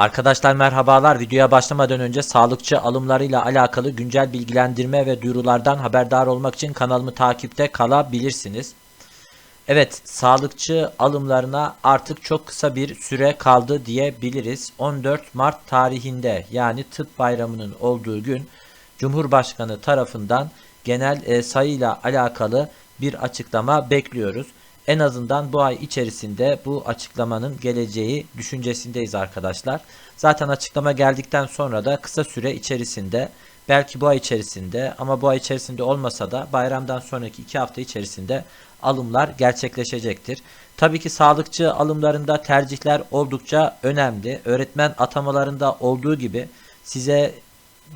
Arkadaşlar merhabalar. Videoya başlamadan önce sağlıkçı alımlarıyla alakalı güncel bilgilendirme ve duyurulardan haberdar olmak için kanalımı takipte kalabilirsiniz. Evet, sağlıkçı alımlarına artık çok kısa bir süre kaldı diyebiliriz. 14 Mart tarihinde yani tıp bayramının olduğu gün Cumhurbaşkanı tarafından genel e, sayıyla alakalı bir açıklama bekliyoruz. En azından bu ay içerisinde bu açıklamanın geleceği düşüncesindeyiz arkadaşlar. Zaten açıklama geldikten sonra da kısa süre içerisinde belki bu ay içerisinde ama bu ay içerisinde olmasa da bayramdan sonraki iki hafta içerisinde alımlar gerçekleşecektir. Tabii ki sağlıkçı alımlarında tercihler oldukça önemli. Öğretmen atamalarında olduğu gibi size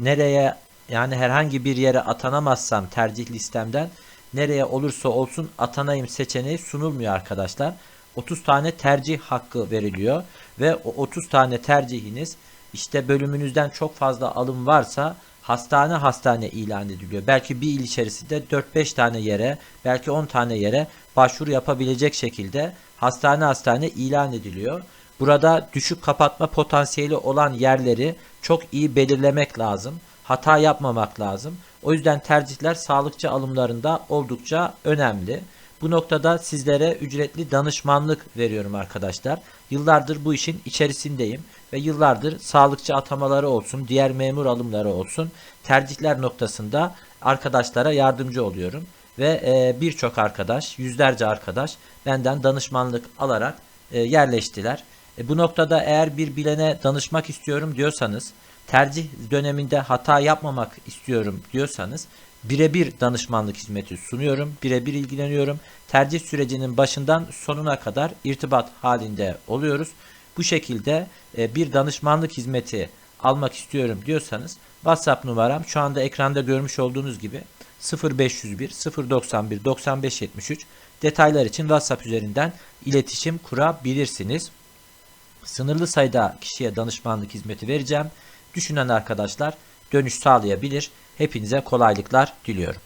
nereye yani herhangi bir yere atanamazsam tercih listemden nereye olursa olsun atanayım seçeneği sunulmuyor arkadaşlar. 30 tane tercih hakkı veriliyor ve o 30 tane tercihiniz işte bölümünüzden çok fazla alım varsa hastane hastane ilan ediliyor. Belki bir il içerisinde 4-5 tane yere, belki 10 tane yere başvuru yapabilecek şekilde hastane hastane ilan ediliyor. Burada düşük kapatma potansiyeli olan yerleri çok iyi belirlemek lazım. Hata yapmamak lazım. O yüzden tercihler sağlıkçı alımlarında oldukça önemli. Bu noktada sizlere ücretli danışmanlık veriyorum arkadaşlar. Yıllardır bu işin içerisindeyim ve yıllardır sağlıkçı atamaları olsun, diğer memur alımları olsun tercihler noktasında arkadaşlara yardımcı oluyorum. Ve e, birçok arkadaş, yüzlerce arkadaş benden danışmanlık alarak e, yerleştiler. E, bu noktada eğer bir bilene danışmak istiyorum diyorsanız, tercih döneminde hata yapmamak istiyorum diyorsanız birebir danışmanlık hizmeti sunuyorum. Birebir ilgileniyorum. Tercih sürecinin başından sonuna kadar irtibat halinde oluyoruz. Bu şekilde e, bir danışmanlık hizmeti almak istiyorum diyorsanız WhatsApp numaram şu anda ekranda görmüş olduğunuz gibi 0501 091 9573 detaylar için WhatsApp üzerinden iletişim kurabilirsiniz. Sınırlı sayıda kişiye danışmanlık hizmeti vereceğim. Düşünen arkadaşlar dönüş sağlayabilir. Hepinize kolaylıklar diliyorum.